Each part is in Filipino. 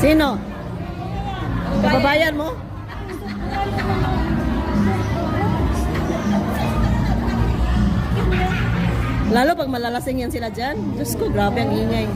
Sino? Kababayan mo? Lalo pag malalasing yan sila dyan. Diyos ko, grabe ang ingay.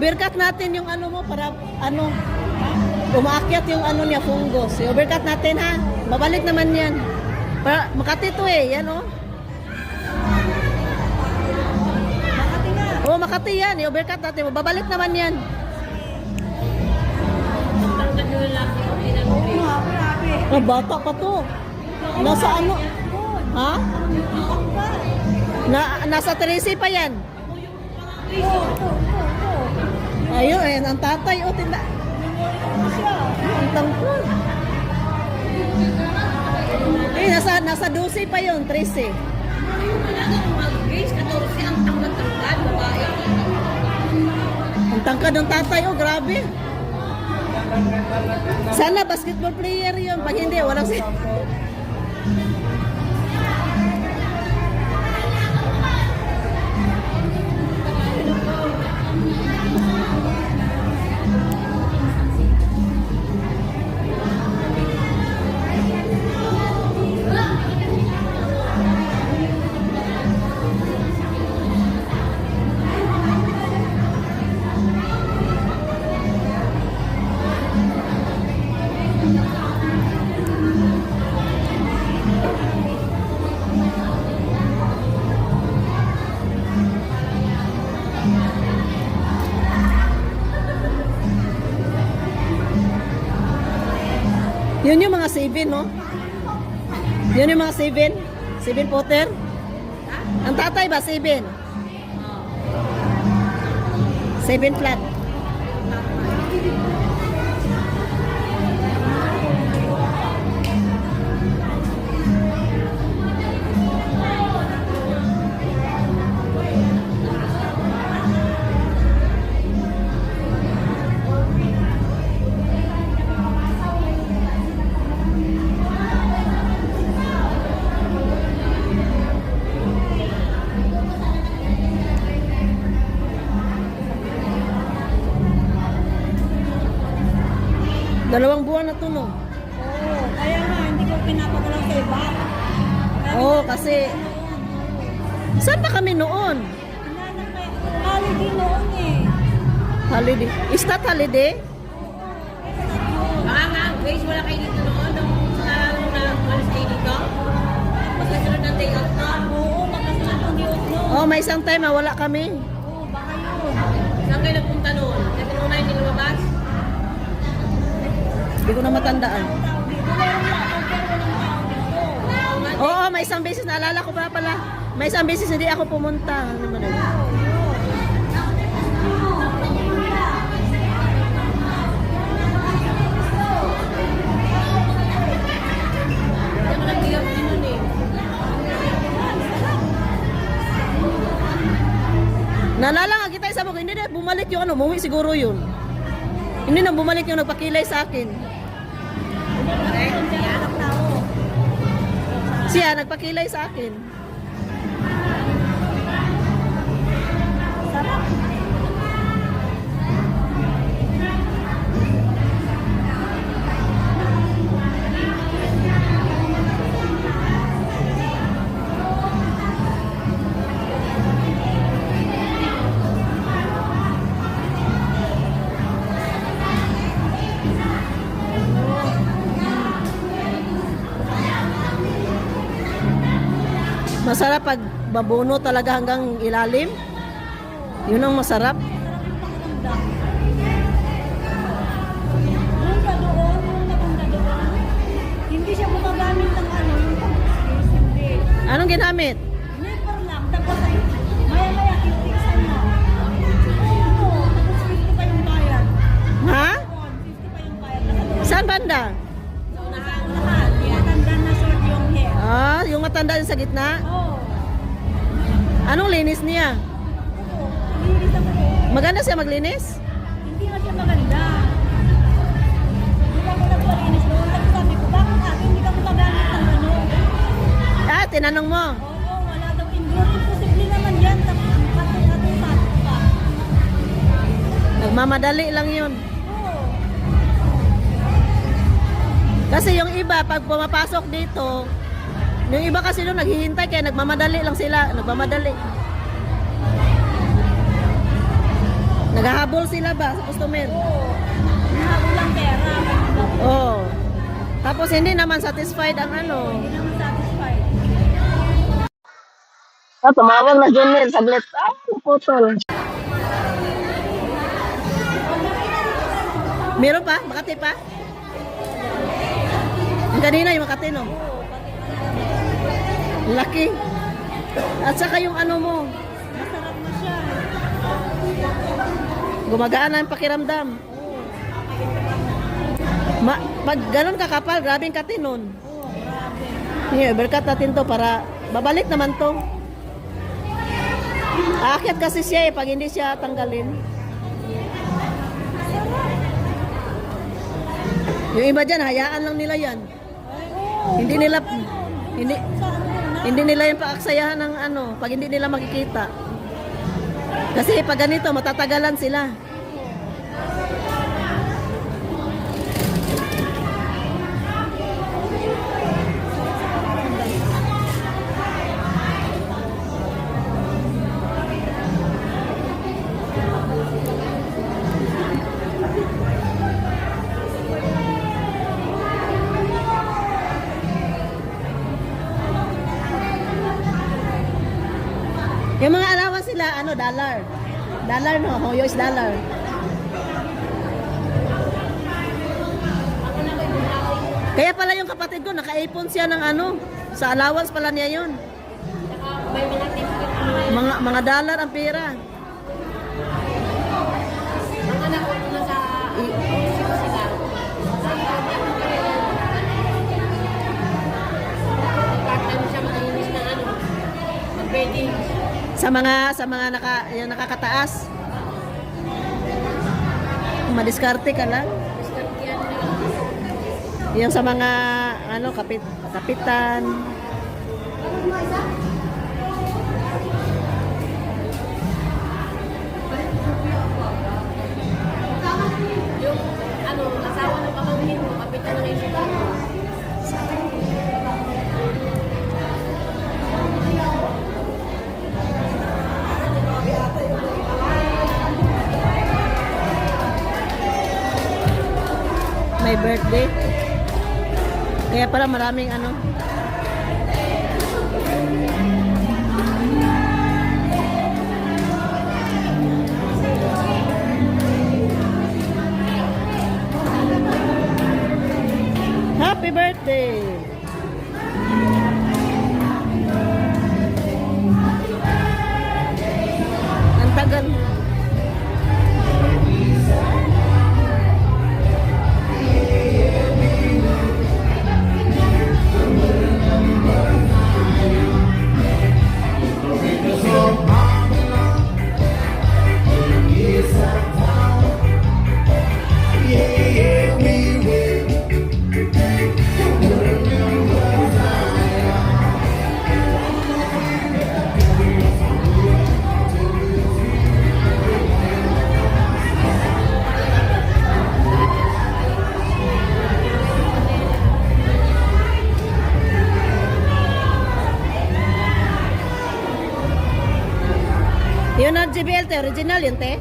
I-overcut natin yung ano mo para ano umaakyat yung ano niya fungus. I-overcut natin ha. Babalik naman yan. Para Makati to eh, yan oh. Makati nga. Oo, Makati yan. I-overcut natin. Babalik naman yan. Ah, bata pa to. Nasa ano? Ha? Na, nasa 13 pa yan. Oo, oo. Ayun, ayan, ang tatay. O, tinda. Ang tangkol. Eh, nasa, nasa 12 pa yun, 13. Ang tangkad ng tatay, oh, grabe. Sana basketball player yun. Pag hindi, walang si... mga seven, no? Yun yung mga seven. Seven footer. Ang tatay ba, seven? Seven flat. Dalawang buwan na to, no? Oo, kaya nga, hindi ko pinapagalang sa iba. Oo, kasi... Saan ba kami noon? Holiday noon eh. Holiday. Is that holiday? Baka nga, guys, wala kayo dito noon. Nung sa na walis kayo dito. Magkasunod ng day off no? Oo, makasunod ang Diyos no. Oh, may isang time na wala kami. Oo, baka yun. Saan kayo nagpunta noon? Hindi ko na matandaan. Oo, may isang beses, naalala ko pa pala. May isang beses hindi ako pumunta. Ano naman yun? Naalala nga kita sa mga, hindi na bumalik yung ano, umuwi siguro yun. Hindi na bumalik yung nagpakilay sa akin. Siya, nagpakilay sa akin. Masarap pag babuno talaga hanggang ilalim. Yun ang masarap. Hindi siya gumagamit ng ano, yung hindi. Anong ginamit? Never lang, tapos ay maya-maya kitiksan mo. Oo, tapos 50 pa yung bayad. Ha? Doon, 50 pa yung bayad. Saan banda? Ah, yung matanda yung sa gitna. Oo. Anong linis niya? Oo. Linis ako. Maganda siya maglinis? Hindi nga siya maganda. Hindi ako nagpalinis doon. Sabi ko, bakit ate hindi ka gumagamit ng ano? Ah, tinanong mo. Oo, wala daw ingrown. Imposible naman yan. Tapos katong-katong pa. Nagmamadali lang yun. Kasi yung iba, pag pumapasok dito, yung iba kasi doon naghihintay kaya nagmamadali lang sila. Nagmamadali. Naghahabol sila ba sa customer? Oo. Nahabol lang pera. Oo. Oh. Tapos hindi naman satisfied ang ano. Hindi naman satisfied. Ah, tumawag na Junel. Saglit. Ah, naputol. Meron pa? Makati pa? Ang kanina yung Makati, no? Laki. At saka yung ano mo, Masarap na siya. gumagaan na yung pakiramdam. Ma pag ganun kakapal, grabing kati nun. Oo, grabe. Yeah, berkat natin to para babalik naman to. Aakyat kasi siya eh, pag hindi siya tanggalin. Yung iba dyan, hayaan lang nila yan. Hindi nila, hindi? Hindi nila yung paaksayahan ng ano, pag hindi nila makikita. Kasi pag ganito, matatagalan sila. Sila, ano, dollar. Dollar no, Hoyo is dollar. Kaya pala yung kapatid ko, nakaipon siya ng ano, sa allowance pala niya yun. Mga, mga dollar ang pera. Sa mga sa mga naka, yung nakakataas. Madiskarte ka lang. Yung sa mga ano kapit kapitan. Pala maraming ano. Happy birthday! Yun na JBL te, original yun te?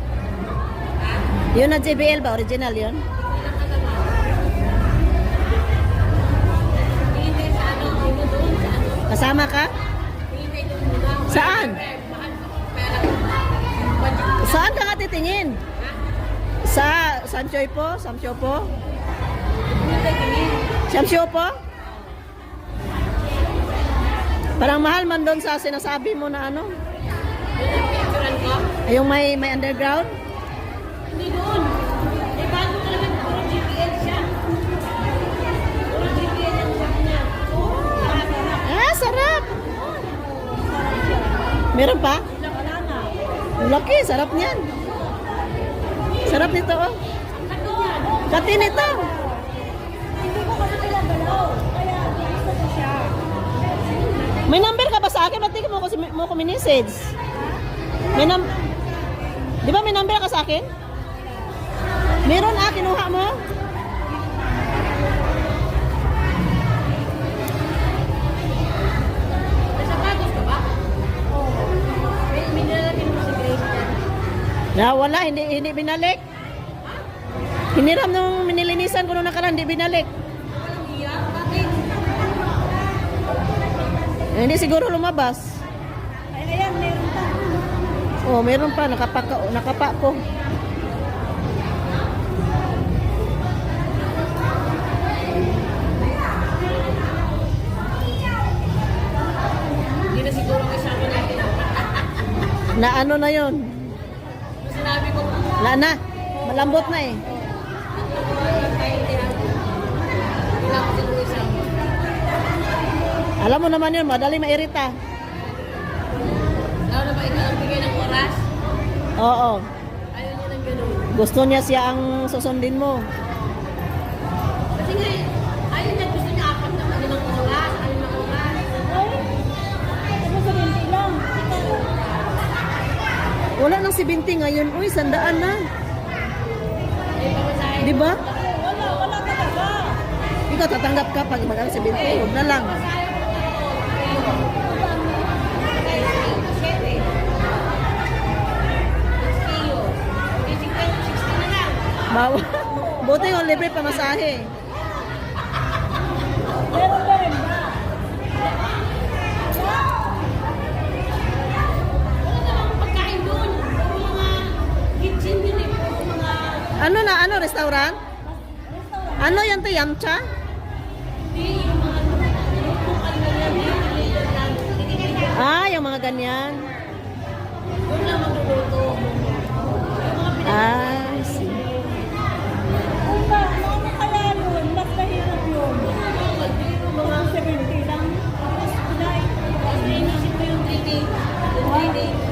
Yun na JBL ba? Original yun? Kasama ka? Saan? Saan ka nga titingin? Sa Sanchoy po? Samsyo po? Samsyo po? Parang mahal man doon sa sinasabi mo na ano? Yung may, may underground? Hindi doon. Eh, bago talaga puro GPL siya. Puro GPL ang shop niya. Ah, sarap! Meron pa? Wala na. Laki, sarap niyan. Sarap nito oh. Kati nito. Hindi ko kasi pinagalaw. Kaya gusto ko siya. May number ka ba sa akin? Ba't di mo ko, mo ko message? May num... Di ba may number ka sa akin? Meron ah, kinuha mo? Na wala, hindi hindi binalik. Hiniram nung minilinisan ko nung nakaraan, hindi binalik. Eh, hindi siguro lumabas. Ay, ayan, meron pa. Oh, meron pa nakapa nakapa ko. Hindi na siguro kasama natin. Na ano na 'yon? Sinabi ko, Na na. Malambot na eh. isama. Alam mo naman 'yun, madali mairita. Oo. Ayaw niya ng ganun. Gusto niya siya ang susundin mo. Kasi nga, ayaw niya gusto niya apat na ano ng oras, ano ng oras. Ano. Wala nang 70 ngayon. Uy, sandaan na. Di ba? Wala, wala talaga. Ikaw tatanggap ka pag mag 70. Huwag na lang. Bawa. Buti yung libre pamasahe. Meron pa rin ba? Din eh. Ano na, ano, restaurant? Ano yan to, Yamcha? Ah, yung mga ganyan. Mag Hindi.